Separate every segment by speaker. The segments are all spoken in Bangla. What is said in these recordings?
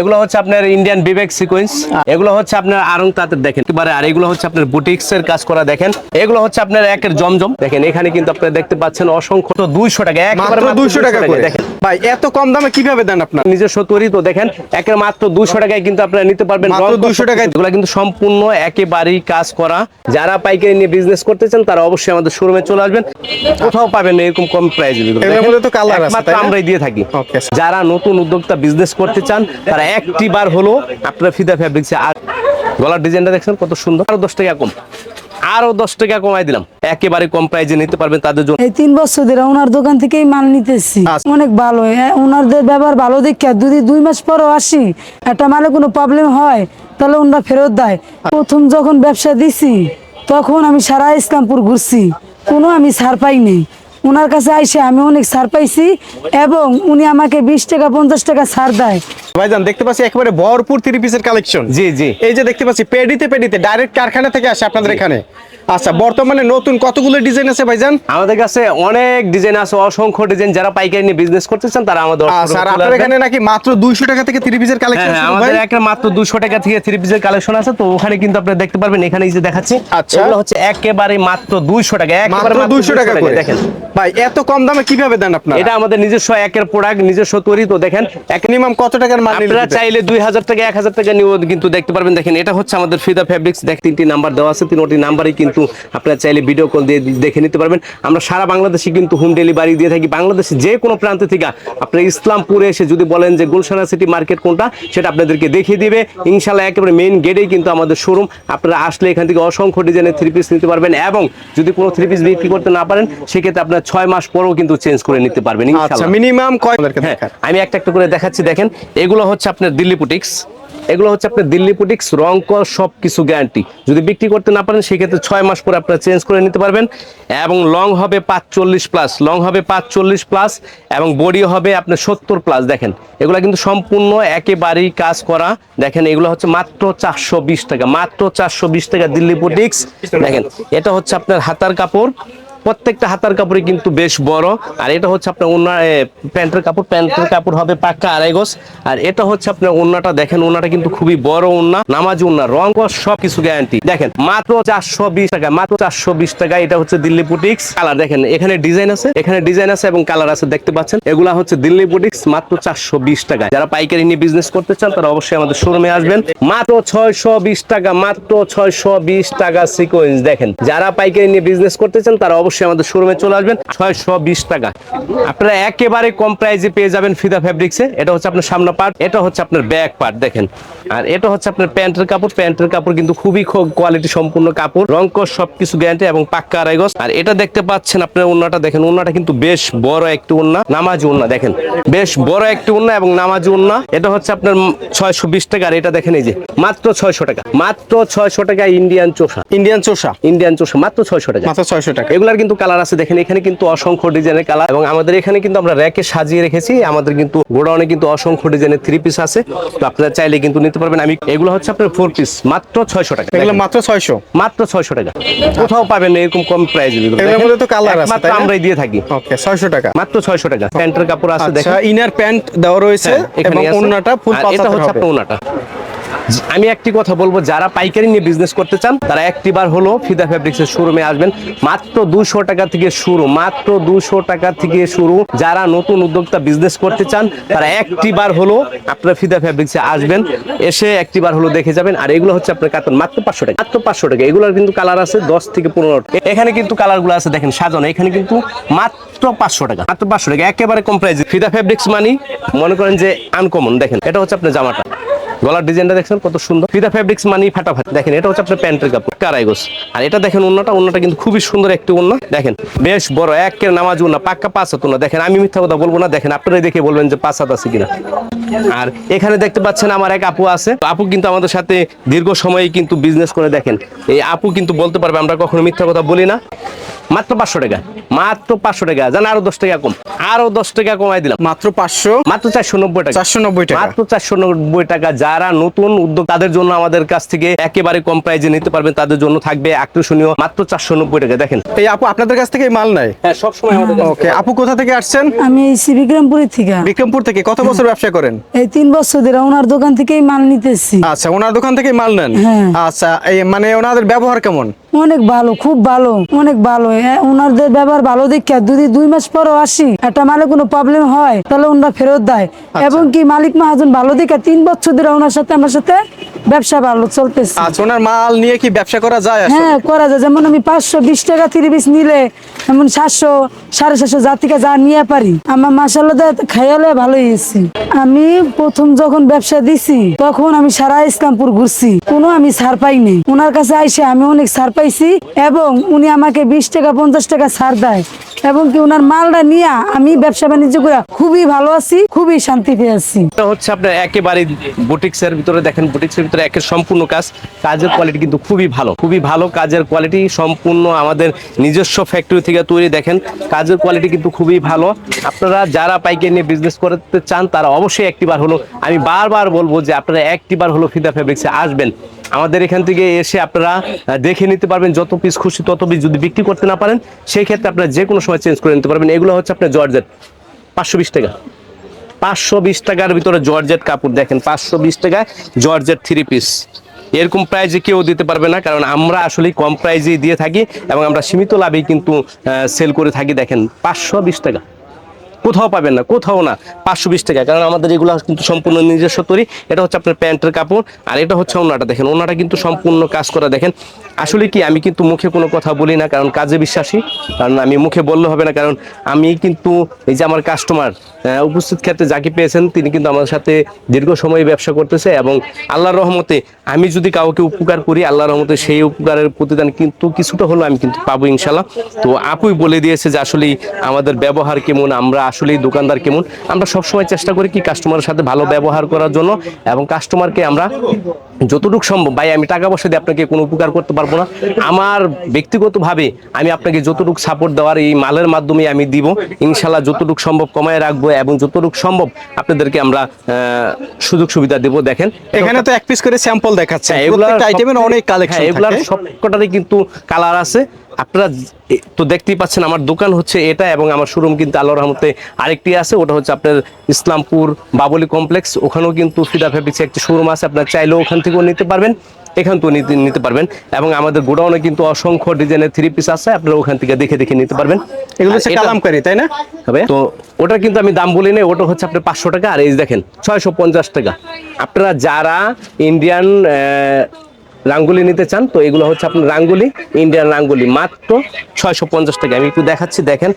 Speaker 1: এগুলো হচ্ছে আপনার ইন্ডিয়ান বিবেক সিকোয়েন্স এগুলো হচ্ছে আপনার আরং তাঁতের দেখেন। এবারে আর এগুলো হচ্ছে আপনার বুটিক্স এর কাজ করা দেখেন। এগুলো হচ্ছে আপনার একের জমজম। দেখেন এখানে কিন্তু আপনারা দেখতে পাচ্ছেন অসংখ্য তো দুইশো টাকা একেবারে
Speaker 2: দুইশো টাকা করে।
Speaker 1: দেখেন।
Speaker 2: ভাই এত কম দামে কীভাবে দেন আপনার?
Speaker 1: নিজস্ব তৈরি তো দেখেন একের মাত্র দুশো টাকায় কিন্তু আপনারা নিতে পারবেন
Speaker 2: মাত্র 200 টাকায়?
Speaker 1: এগুলো কিন্তু সম্পূর্ণ একেবারেই কাজ করা। যারা পাইকারি নিয়ে বিজনেস করতে চান তারা অবশ্যই আমাদের শোরুমে চলে আসবেন। কোথাও পাবেন না এরকম কম প্রাইস আমরাই দিয়ে থাকি। যারা নতুন উদ্যোক্তা বিজনেস করতে চান তারা একটি বার হলো আপনারা ফিদা ফ্যাব্রিক্সে আর গলার ডিজাইনটা দেখছেন কত সুন্দর। আরও দশ টাকা কম। আরও দশ টাকা কমাই দিলাম। একেবারে কম প্রাইজে নিতে পারবেন তাদের জন্য।
Speaker 3: এই তিন বছর ধরে ওনার দোকান থেকেই মাল নিতেছি।
Speaker 2: আচ্ছা।
Speaker 3: অনেক ভালো। ওনাদের ব্যবহার ভালো দেখে যদি দুই মাস পরও আসি একটা মালে কোনো প্রবলেম হয় তাহলে ওনারা ফেরত দেয়। প্রথম যখন ব্যবসা দিছি তখন আমি সারা ইসলামপুর ঘুরছি। কোনো আমি ছাড় পাইনি ওনার কাছে আইসে আমি অনেক ছাড় পাইছি এবং উনি আমাকে বিশ টাকা পঞ্চাশ টাকা ছাড় দেয়।
Speaker 2: ভাইজান দেখতে পাচ্ছি একেবারে ভরপুর থ্রি পিসের কালেকশন
Speaker 1: জি জি।
Speaker 2: এই যে দেখতে পাচ্ছি পেডিতে পেডিতে ডাইরেক্ট কারখানা থেকে আসে আপনাদের এখানে। আচ্ছা বর্তমানে নতুন কতগুলো ডিজাইন আছে ভাইজান?
Speaker 1: আমাদের কাছে অনেক ডিজাইন আছে অসংখ্য ডিজাইন যারা পাইকারি নিয়ে বিজনেস করতে চান তারা আমাদের
Speaker 2: আচ্ছা
Speaker 1: চলে
Speaker 2: আপনার
Speaker 1: আসবেন।
Speaker 2: এখানে নাকি মাত্র দুইশো টাকা থেকে থ্রি পিসের কালেকশন
Speaker 1: হ্যাঁ, আমাদের একটা মাত্র দুশো টাকা থেকে থ্রি পিসের কালেকশন আছে তো ওখানে কিন্তু আপনারা দেখতে পারবেন এখানে এই যে দেখাচ্ছি
Speaker 2: আচ্ছা।
Speaker 1: এগুলো হচ্ছে একেবারে মাত্র দুইশো টাকা একেবারে
Speaker 2: মাত্র দুইশো টাকা করে।
Speaker 1: দেখেন।
Speaker 2: ভাই এত কম দামে কীভাবে দেন আপনার?
Speaker 1: এটা আমাদের নিজস্ব একের প্রোডাক্ট নিজস্ব তৈরি তো দেখেন। এক
Speaker 2: মিনিমাম কত টাকার
Speaker 1: আপনারা চাইলে দুই হাজার টাকা এক হাজার টাকা নিয়েও কিন্তু দেখতে পারবেন। দেখেন এটা হচ্ছে আমাদের ফিদা ফেব্রিক্স দেখ তিনটি নাম্বার দেওয়া আছে তিনটি নাম্বারই কিন্তু আপনারা চাইলে ভিডিও কল দিয়ে দেখে নিতে পারবেন। আমরা সারা বাংলাদেশে কিন্তু হোম ডেলিভারি দিয়ে থাকি। বাংলাদেশে যে কোনো প্রান্ত থেকে আপনারা ইসলামপুরে এসে যদি বলেন যে গুলশানা সিটি মার্কেট কোনটা সেটা আপনাদেরকে দেখিয়ে দিবে। ইনশাল্লাহ একেবারে মেইন গেটেই কিন্তু আমাদের শোরুম আপনারা আসলে এখান থেকে অসংখ্য ডিজাইনের থ্রি পিস নিতে পারবেন এবং যদি কোনো থ্রি পিস বিক্রি করতে না পারেন সেক্ষেত্রে আপনার ছয় মাস পরেও কিন্তু চেঞ্জ করে নিতে পারবেন
Speaker 2: আচ্ছা
Speaker 1: ইনশাল্লাহ
Speaker 2: মিনিমাম কয়
Speaker 1: হ্যাঁ আমি একটা একটা করে দেখাচ্ছি। দেখেন এগুলো হচ্ছে আপনার দিল্লি পুটিক্স। এগুলো হচ্ছে আপনার দিল্লি পুটিক্স, রং কর সব কিছু গ্যারান্টি যদি বিক্রি করতে না পারেন, সেক্ষেত্রে ছয় মাস পরে আপনারা চেঞ্জ করে নিতে পারবেন। এবং লং হবে পাঁচচল্লিশ প্লাস লং হবে পাঁচচল্লিশ প্লাস এবং বডি হবে আপনার সত্তর প্লাস দেখেন, এগুলো কিন্তু সম্পূর্ণ একেবারেই কাজ করা। দেখেন, এগুলো হচ্ছে মাত্র চারশো বিশ টাকা, মাত্র চারশো বিশ টাকা দিল্লি পুটিক্স। দেখেন, এটা হচ্ছে আপনার হাতার কাপড়। প্রত্যেকটা হাতার কাপড়ই কিন্তু বেশ বড়। আর এটা হচ্ছে আপনার ওনার প্যান্টের কাপড়। প্যান্টের কাপড় হবে পাক্কা আড়াই গজ। আর এটা হচ্ছে আপনার ওনাটা, দেখেন ওনাটা কিন্তু খুবই বড় ওনা, নামাজ ওনা, রং সব কিছু গ্যারান্টি দেখেন, মাত্র চারশো বিশ টাকা, মাত্র চারশো বিশ টাকা, এটা হচ্ছে দিল্লি বুটিক্স। কালার, দেখেন, এখানে ডিজাইন আছে, এখানে ডিজাইন আছে এবং কালার আছে, দেখতে পাচ্ছেন? এগুলা হচ্ছে দিল্লি বুটিক্স, মাত্র চারশো বিশ টাকা। যারা পাইকারি নিয়ে বিজনেস করতে চান, তারা অবশ্যই আমাদের শোরুমে আসবেন। মাত্র ছয়শো বিশ টাকা, মাত্র ছয়শো বিশ টাকা সিকোয়েন্স দেখেন। যারা পাইকারি নিয়ে বিজনেস করতে চান, তারা অবশ্যই আমাদের শোরুমে চলে আসবেন। ছয়শো বিশ টাকা। আপনারা একেবারে কম প্রাইসে পেয়ে যাবেন ফিদা ফ্যাব্রিক্সে এটা হচ্ছে আপনার সামনে পার্ট এটা হচ্ছে আপনার ব্যাক পার্ট দেখেন। আর এটা হচ্ছে আপনার প্যান্টের কাপড়। প্যান্টের কাপড় কিন্তু খুবই কোয়ালিটি সম্পূর্ণ কাপড়। রং সবকিছু গ্যারান্টি এবং পাক্কা আড়াই গজ। আর এটা দেখতে পাচ্ছেন আপনার ওন্নাটা। দেখেন ওন্নাটা কিন্তু বেশ বড় একটি ওন্না। নামাজি ওন্না দেখেন। বেশ বড় একটি ওন্না এবং নামাজি ওন্না। এটা হচ্ছে আপনার ছয়শো বিশ টাকা। আর এটা দেখেন এই যে মাত্র ছয়শো টাকা। মাত্র ছয়শো টাকা ইন্ডিয়ান চোষা।
Speaker 2: ইন্ডিয়ান চোষা।
Speaker 1: ইন্ডিয়ান চোষা মাত্র ছয়শো টাকা।
Speaker 2: মাত্র ছয়শো টাকা।
Speaker 1: এগুলার কিন্তু কালার আছে। দেখেন এখানে কিন্তু অসংখ্য ডিজাইনের কালার এবং আমাদের এখানে কিন্তু আমরা র্যাকে সাজিয়ে রেখেছি। আমাদের কিন্তু গোডাউনে কিন্তু অসংখ্য ডিজাইনের থ্রি পিস আছে। তো আপনারা চাইলে কিন্তু নিতে পারবেন। আমি এগুলো হচ্ছে আপনার ফোর পিস মাত্র ছয়শো টাকা।
Speaker 2: এগুলো মাত্র ছয়শো।
Speaker 1: মাত্র ছয়শো টাকা। কোথাও পাবেন না এরকম কম প্রাইস
Speaker 2: এগুলোর তো আছে, তাই
Speaker 1: আমরাই দিয়ে থাকি।
Speaker 2: ওকে ছয়শো টাকা।
Speaker 1: মাত্র ছয়শো টাকা। প্যান্টের কাপড় আছে দেখেন।
Speaker 2: ইনার প্যান্ট দেওয়া রয়েছে
Speaker 1: হ্যাঁ, এখানে
Speaker 2: এবং
Speaker 1: আছে।
Speaker 2: ফুল
Speaker 1: এটা হচ্ছে আপনার ওনাটা আমি একটি কথা বলব, যারা পাইকারি নিয়ে বিজনেস করতে চান, তারা একটিবার হলো ফিদা ফ্যাব্রিক্সের শোরুমে আসবেন। মাত্র দুশো টাকা থেকে শুরু, মাত্র দুশো টাকা থেকে শুরু। যারা নতুন উদ্যোক্তা বিজনেস করতে চান, তারা একটিবার হলো আপনারা ফিদা ফ্যাব্রিক্সে আসবেন। এসে একটিবার হলো দেখে যাবেন। আর এগুলো হচ্ছে আপনার কাতন মাত্র পাঁচশো টাকা। মাত্র পাঁচশো টাকা। এগুলোর কিন্তু কালার আছে দশ থেকে পনেরো। এখানে কিন্তু কালারগুলো আছে, দেখেন সাজানো। এখানে কিন্তু মাত্র পাঁচশো টাকা। মাত্র পাঁচশো টাকা। একেবারে কম প্রাইস ফিদা ফ্যাব্রিক্স মানি মনে করেন যে আনকমন দেখেন। এটা হচ্ছে আপনার জামাটা। গলার ডিজাইনটা দেখছেন কত সুন্দর। ফিদা ফ্যাব্রিক্স মানি ফাটাফাটি। দেখেন, এটা হচ্ছে আপনার প্যান্টের কাপড়, কারাইগোস। আর এটা দেখেন অন্যটা অন্যটা কিন্তু খুবই সুন্দর একটি অন্য দেখেন, বেশ বড়, একের নামাজ উন্না, পাক্কা পাঁচ হাত উন্না। দেখেন, আমি মিথ্যা কথা বলব না, দেখেন, আপনারাই দেখে বলবেন যে পাঁচ হাত আছে কিনা। আর এখানে দেখতে পাচ্ছেন, আমার এক আপু আছে। আপু কিন্তু আমাদের সাথে দীর্ঘ সময় কিন্তু বিজনেস করে দেখেন। এই আপু কিন্তু বলতে পারবে, আমরা কখনো মিথ্যা কথা বলি না। মাত্র পাঁচশো টাকা। মাত্র পাঁচশো টাকা। জান আরও দশ টাকা কম। আরও দশ টাকা কমাই দিলাম।
Speaker 2: মাত্র পাঁচশো?
Speaker 1: মাত্র চারশো নব্বই টাকা।
Speaker 2: চারশো নব্বই টাকা।
Speaker 1: মাত্র চারশো নব্বই টাকা। যারা নতুন উদ্যোগ তাদের জন্য আমাদের কাছ থেকে একেবারে কম প্রাইজে নিতে পারবেন। তাদের জন্য থাকবে আকর্ষণীয় মাত্র চারশো নব্বই টাকা। দেখেন।
Speaker 2: এই আপু আপনাদের কাছ থেকে মাল নেয়?
Speaker 1: হ্যাঁ সবসময় আমাদের
Speaker 2: ওকে। আপু কোথা থেকে আসছেন?
Speaker 3: আমি এই বিক্রমপুরের থেকে।
Speaker 2: বিক্রমপুর থেকে। কত বছর ব্যবসা করেন?
Speaker 3: এই তিন বছর ধরে ওনার দোকান থেকেই মাল নিতেছি।
Speaker 2: আচ্ছা ওনার দোকান থেকে মাল নেন?
Speaker 3: হ্যাঁ।
Speaker 2: আচ্ছা এই মানে ওনাদের ব্যবহার কেমন?
Speaker 3: অনেক ভালো খুব ভালো অনেক ভালো। ওনাদের ব্যবহার ভালো দেখে যদি দুই মাস পরও আসি একটা মালে কোনো প্রবলেম হয় তাহলে ওনারা ফেরত দেয়। এবং কি মালিক মাহাজন ভালো দেখে তিন বছর ধরে ওনার সাথে আমার সাথে ব্যবসা ভালো চলতেছে।
Speaker 2: আচ্ছা ওনার মাল নিয়ে কি ব্যবসা করা যায়
Speaker 3: হ্যাঁ করা যায়। যেমন আমি পাঁচশো বিশ টাকা তিরিশ নিলে এমন সাতশো সাড়ে যা থেকে যা নিয়ে পারি। আমার মাসাল্লাহ খাইয়ালে ভালো হয়েছি। আমি প্রথম যখন ব্যবসা দিছি, তখন আমি সারা ইসলামপুর ঘুরছি। কোনো আমি ছাড় পাইনি ওনার কাছে আইসে আমি অনেক ছাড় পাইছি এবং উনি আমাকে বিশ টাকা, পঞ্চাশ টাকা ছাড় দেয়। এবং কি ওনার মালটা নিয়ে আমি ব্যবসা বাণিজ্য করে খুবই ভালো আছি, খুবই শান্তিতে আছি।
Speaker 1: হচ্ছে আপনার একেবারে বুটিক্সের ভিতরে দেখেন, বুটিক্সের ভিতরে একের সম্পূর্ণ কাজ। কাজের কোয়ালিটি কিন্তু খুবই ভালো। খুবই ভালো কাজের কোয়ালিটি সম্পূর্ণ আমাদের নিজস্ব ফ্যাক্টরি থেকে তৈরি দেখেন। কাজের কোয়ালিটি কিন্তু খুবই ভালো। আপনারা যারা পাইকারি নিয়ে বিজনেস করতে চান, তারা অবশ্যই একটিবার হলো, আমি বারবার বলব যে আপনারা একটিবার হলো ফিদা ফেব্রিক্সে আসবেন। আমাদের এখান থেকে এসে আপনারা দেখে নিতে পারবেন যত পিস খুশি, তত পিস যদি বিক্রি করতে না পারেন সেই ক্ষেত্রে আপনারা যে কোনো সময় চেঞ্জ করে নিতে পারবেন। এগুলো হচ্ছে আপনার জর্জেট পাঁচশো বিশ টাকা। পাঁচশো বিশ টাকার ভিতরে জর্জেট কাপড় দেখেন, পাঁচশো বিশ টাকায় জর্জেট থ্রি পিস এরকম প্রাইজে কেউ দিতে পারবে না, কারণ আমরা আসলে কম প্রাইজেই দিয়ে থাকি এবং আমরা সীমিত লাভেই কিন্তু সেল করে থাকি। দেখেন, পাঁচশো বিশ টাকা। কোথাও পাবেন না, কোথাও না, পাঁচশো বিশ টাকা। কারণ আমাদের এগুলো কিন্তু সম্পূর্ণ নিজস্ব তৈরি। এটা হচ্ছে আপনার প্যান্টের কাপড়, আর এটা হচ্ছে ওনাটা। দেখেন, ওনাটা কিন্তু সম্পূর্ণ কাজ করা। দেখেন, আসলে কি, আমি কিন্তু মুখে কোনো কথা বলি না, কারণ কাজে বিশ্বাসী। কারণ আমি মুখে বললে হবে না, কারণ আমি কিন্তু এই যে আমার কাস্টমার উপস্থিত ক্ষেত্রে যাকে পেয়েছেন, তিনি কিন্তু আমার সাথে দীর্ঘ সময় ব্যবসা করতেছে এবং আল্লাহর রহমতে আমি যদি কাউকে উপকার করি, আল্লাহর রহমতে সেই উপকারের প্রতিদান কিন্তু কিছুটা হলো আমি কিন্তু পাবো ইনশাল্লাহ তো আপুই বলে দিয়েছে যে আসলে আমাদের ব্যবহার কেমন, আমরা আসলেই দোকানদার কেমন? আমরা সবসময় চেষ্টা করি কি কাস্টমারের সাথে ভালো ব্যবহার করার জন্য এবং কাস্টমারকে আমরা যতটুকু সম্ভব ভাই আমি টাকা পয়সা দিয়ে আপনাকে কোনো উপকার করতে পারব না। আমার ব্যক্তিগতভাবে আমি আপনাকে যতটুকু সাপোর্ট দেওয়ার এই মালের মাধ্যমে আমি দিব। ইনশাল্লাহ যতটুকু সম্ভব কমায় রাখব এবং যতটুকু সম্ভব আপনাদেরকে আমরা সুযোগ সুবিধা দেব দেখেন।
Speaker 2: এখানে তো এক পিস করে স্যাম্পল দেখাচ্ছে।
Speaker 1: হ্যাঁ,
Speaker 2: এগুলো আইটেমের অনেক কালেকশন
Speaker 1: হ্যাঁ, এগুলার সবকটারই কিন্তু কালার আছে। আপনারা তো দেখতেই পাচ্ছেন আমার দোকান হচ্ছে এটা এবং আমার শোরুম কিন্তু আল্লাহর রহমতে আরেকটি আছে। ওটা হচ্ছে আপনার ইসলামপুর বাবলি কমপ্লেক্স ওখানেও কিন্তু ফিদা ফেব্রিক্স একটি শোরুম আছে। আপনার চাইলেও ওখান থেকেও নিতে পারবেন এখান থেকেও নিতে পারবেন। এবং আমাদের গোডাউনে কিন্তু অসংখ্য ডিজাইনের থ্রি পিস আছে আপনারা ওখান থেকে দেখে দেখে নিতে পারবেন।
Speaker 2: এগুলো হচ্ছে কালামকারি তাই না?
Speaker 1: হবে। তো ওটা কিন্তু আমি দাম বলি নাই ওটা হচ্ছে আপনার পাঁচশো টাকা আর এই দেখেন ছয়শো পঞ্চাশ টাকা। আপনারা যারা ইন্ডিয়ান রাঙ্গুলি নিতে চান, তো এগুলো হচ্ছে আপনার রাঙ্গুলি ইন্ডিয়ান রাঙ্গুলি, মাত্র ছয়শো পঞ্চাশ টাকা। আমি একটু দেখাচ্ছি, দেখেন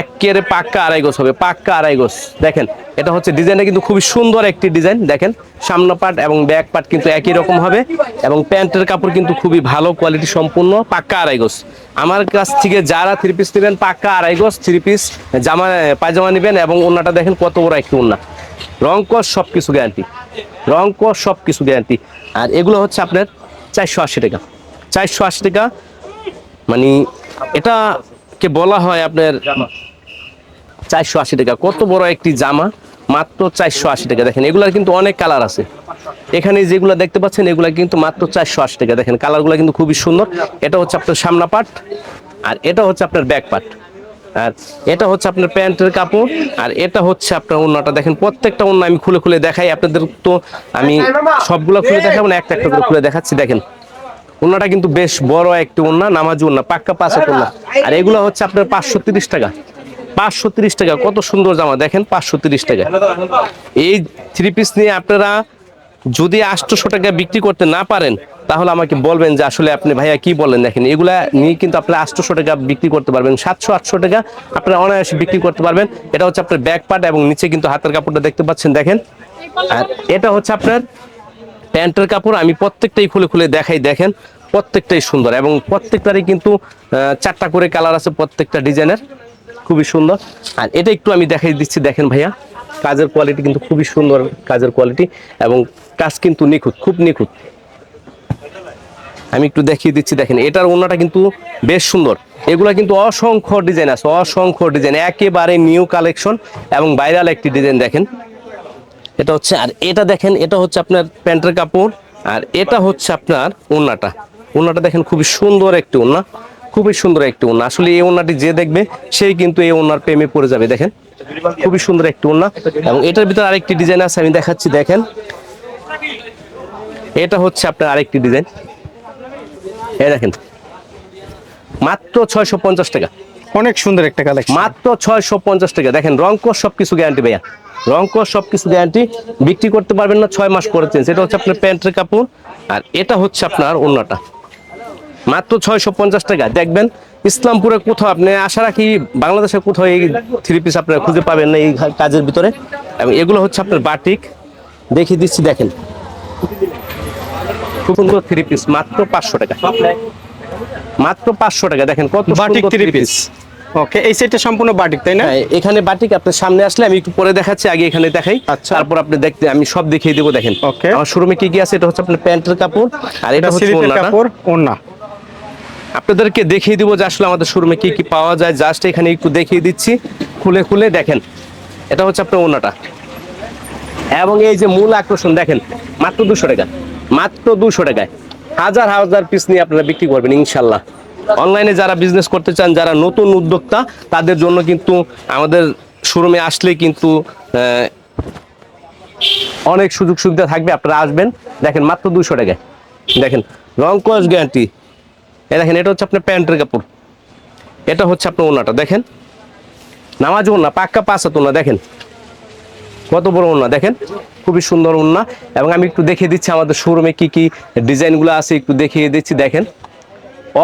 Speaker 1: একের পাক্কা আড়াই গোছ হবে, পাক্কা আড়াই গোছ দেখেন, এটা হচ্ছে ডিজাইনটা কিন্তু খুবই সুন্দর একটি ডিজাইন, দেখেন সামনে পাট এবং ব্যাক পাট কিন্তু একই রকম হবে, এবং প্যান্টের কাপড় কিন্তু খুবই ভালো কোয়ালিটি সম্পূর্ণ, পাক্কা আড়াই গোছ আমার কাছ থেকে যারা থ্রি পিস নেবেন, পাক্কা আড়াই গোছ থ্রি পিস জামা, পায়জামা নেবেন, এবং ওনাটা দেখেন কত বড় একটি ওনা রং কস সব কিছু গ্যারান্টি রং কস সব কিছু গ্যারান্টি আর এগুলো হচ্ছে আপনার চারশো আশি টাকা। চারশো আশি টাকা মানে এটাকে বলা হয় আপনার চারশো আশি টাকা। কত বড় একটি জামা, মাত্র চারশো আশি টাকা। দেখেন, এগুলার কিন্তু অনেক কালার আছে। এখানে যেগুলো দেখতে পাচ্ছেন, এগুলা কিন্তু মাত্র চারশো আশি টাকা। দেখেন, কালারগুলো কিন্তু খুবই সুন্দর। এটা হচ্ছে আপনার সামনা পাট, আর এটা হচ্ছে আপনার ব্যাক পাট। আর এটা হচ্ছে আপনার প্যান্টের কাপড়, আর এটা হচ্ছে আপনার ওন্নাটা দেখেন, প্রত্যেকটা ওন্না আমি খুলে খুলে দেখাই, আপনাদের তো আমি সবগুলো খুলে দেখাবো না, একটা একটা করে খুলে দেখাচ্ছি। দেখেন ওন্নাটা কিন্তু বেশ বড় একটি ওন্না নামাজি ওন্না পাক্কা পাঁচে ওন্না আর এগুলো হচ্ছে আপনার পাঁচশো তিরিশ টাকা। পাঁচশো তিরিশ টাকা, কত সুন্দর জামা, দেখেন, পাঁচশো তিরিশ টাকা। এই থ্রি পিস নিয়ে আপনারা যদি আটশোশো টাকা বিক্রি করতে না পারেন তাহলে আমাকে বলবেন যে আসলে আপনি ভাইয়া কি বলেন দেখেন, এগুলা নিয়ে কিন্তু আপনারা আটশোশো টাকা বিক্রি করতে পারবেন, সাতশো, আটশো টাকা আপনারা অনায়াসে বিক্রি করতে পারবেন। এটা হচ্ছে আপনার ব্যাক পার্ট এবং নিচে কিন্তু হাতের কাপড়টা দেখতে পাচ্ছেন, দেখেন। আর এটা হচ্ছে আপনার প্যান্টের কাপড়, আমি প্রত্যেকটাই খুলে খুলে দেখাই, দেখেন। প্রত্যেকটাই সুন্দর এবং প্রত্যেকটারই কিন্তু চারটা করে কালার আছে প্রত্যেকটা ডিজাইনের। খুবই সুন্দর। আর এটা একটু আমি দেখাই দিচ্ছি, দেখেন ভাইয়া। কাজের কোয়ালিটি কিন্তু খুবই সুন্দর কাজের কোয়ালিটি এবং কাজ কিন্তু নিখুঁত, খুব নিখুঁত। আমি একটু দেখিয়ে দিচ্ছি, দেখেন, এটার ওনাটা কিন্তু বেশ সুন্দর। এগুলো কিন্তু অসংখ্য ডিজাইন আছে, অসংখ্য ডিজাইন, একেবারে নিউ কালেকশন এবং ভাইরাল একটি ডিজাইন, দেখেন। এটা হচ্ছে, আর এটা দেখেন, এটা হচ্ছে আপনার প্যান্টের কাপড়, আর এটা হচ্ছে আপনার ওড়নাটা। ওড়নাটা দেখেন, খুবই সুন্দর একটি ওড়না, খুবই সুন্দর একটি ওড়না। আসলে এই ওড়নাটি যে দেখবে, সেই কিন্তু এই ওড়নার প্রেমে পড়ে যাবে, দেখেন। খুবই সুন্দর একটি ওড়না এবং এটার ভিতরে আরেকটি ডিজাইন আছে, আমি দেখাচ্ছি, দেখেন। এটা হচ্ছে আপনার আরেকটি ডিজাইন। এই দেখেন। মাত্র ছয়শো পঞ্চাশ টাকা।
Speaker 2: অনেক সুন্দর একটা কালেকশন
Speaker 1: মাত্র ছয়শো পঞ্চাশ টাকা। দেখেন রংকর সবকিছু গ্যারান্টি ভাইয়া। রংকর সবকিছু গ্যারান্টি বিক্রি করতে পারবেন না ছয় মাস পরে চেঞ্জ এটা হচ্ছে আপনার প্যান্টের কাপড় আর এটা হচ্ছে আপনার অন্যটা মাত্র ছয়শো পঞ্চাশ টাকা। দেখবেন ইসলামপুরে কোথাও আপনি আশা রাখি বাংলাদেশে কোথাও এই থ্রি পিস আপনারা খুঁজে পাবেন না এই কাজের ভিতরে। এবং এগুলো হচ্ছে আপনার বাটিক। দেখিয়ে দিচ্ছি দেখেন। খুব সুন্দর থ্রি পিস মাত্র পাঁচশো টাকা। মাত্র পাঁচশো টাকা দেখেন কত
Speaker 2: বাটিক থ্রি পিস ওকে এই সেটটা সম্পূর্ণ বাটিক তাই না?
Speaker 1: হ্যাঁ, এখানে বাটিক আপনার সামনে আসলে আমি একটু পরে দেখাচ্ছি আগে এখানে দেখাই।
Speaker 2: আচ্ছা।
Speaker 1: তারপর আপনি দেখতে আমি সব দেখিয়ে দেবো দেখেন. আমার শোরুমে কি কি আছে এটা হচ্ছে আপনার প্যান্টের কাপড় আর এটা হচ্ছে
Speaker 2: কাপড় ওন্না
Speaker 1: আপনাদেরকে দেখিয়ে দিব যে আসলে আমাদের শোরুমে কি কি পাওয়া যায় জাস্ট এখানে একটু দেখিয়ে দিচ্ছি। খুলে খুলে দেখেন এটা হচ্ছে আপনার ওনাটা এবং এই যে মূল আকর্ষণ দেখেন মাত্র দুশো টাকা। মাত্র দুশো টাকায়। হাজার হাজার পিস নিয়ে আপনারা বিক্রি করবেন, ইনশাল্লাহ। অনলাইনে যারা বিজনেস করতে চান, যারা নতুন উদ্যোক্তা, তাদের জন্য কিন্তু আমাদের শোরুমে আসলে কিন্তু অনেক সুযোগ সুবিধা থাকবে, আপনারা আসবেন। দেখেন মাত্র দুশো টাকায়। দেখেন, রং কস গ্যারান্টি এই দেখেন, এটা হচ্ছে আপনার প্যান্টের কাপড়। এটা হচ্ছে আপনার ওনাটা, দেখেন। নামাজ ওনা পাক্কা পাঁচাত ওনা, দেখেন। কত বড় ওনা দেখেন, খুবই সুন্দর ওনা এবং আমি একটু দেখিয়ে দিচ্ছি আমাদের শোরুমে কি কি ডিজাইনগুলো আছে, একটু দেখিয়ে দিচ্ছি, দেখেন।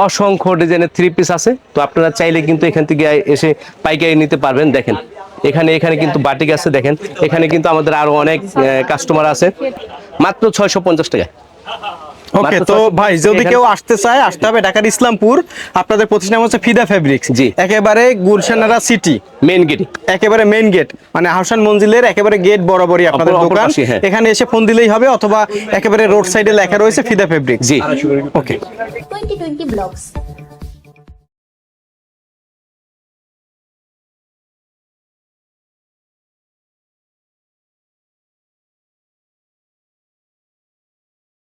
Speaker 1: অসংখ্য ডিজাইনের থ্রি পিস আছে। তো আপনারা চাইলে কিন্তু এখান থেকে এসে পাইকারি নিতে পারবেন, দেখেন। এখানে এখানে কিন্তু বাটিক আছে, দেখেন। এখানে কিন্তু আমাদের আরও অনেক কাস্টমার আছে। মাত্র ছয়শো পঞ্চাশ টাকা
Speaker 2: ওকে তো ভাই যদি কেউ আসতে চায় আসতে হবে ঢাকার ইসলামপুর। আপনাদের প্রতিষ্ঠান হচ্ছে ফিদা ফেব্রিক্স
Speaker 1: জি।
Speaker 2: একেবারে গুলশানারা সিটি
Speaker 1: মেন গেট
Speaker 2: একেবারে মেইন গেট মানে হাসান মঞ্জিলের একেবারে গেট বরাবরই আপনাদের দোকান।
Speaker 1: হ্যাঁ।
Speaker 2: এখানে এসে ফোন দিলেই হবে অথবা একেবারে রোড সাইডে লেখা রয়েছে ফিদা ফেব্রিক্স
Speaker 1: জি।
Speaker 2: ওকে
Speaker 4: 2020 Vlogs.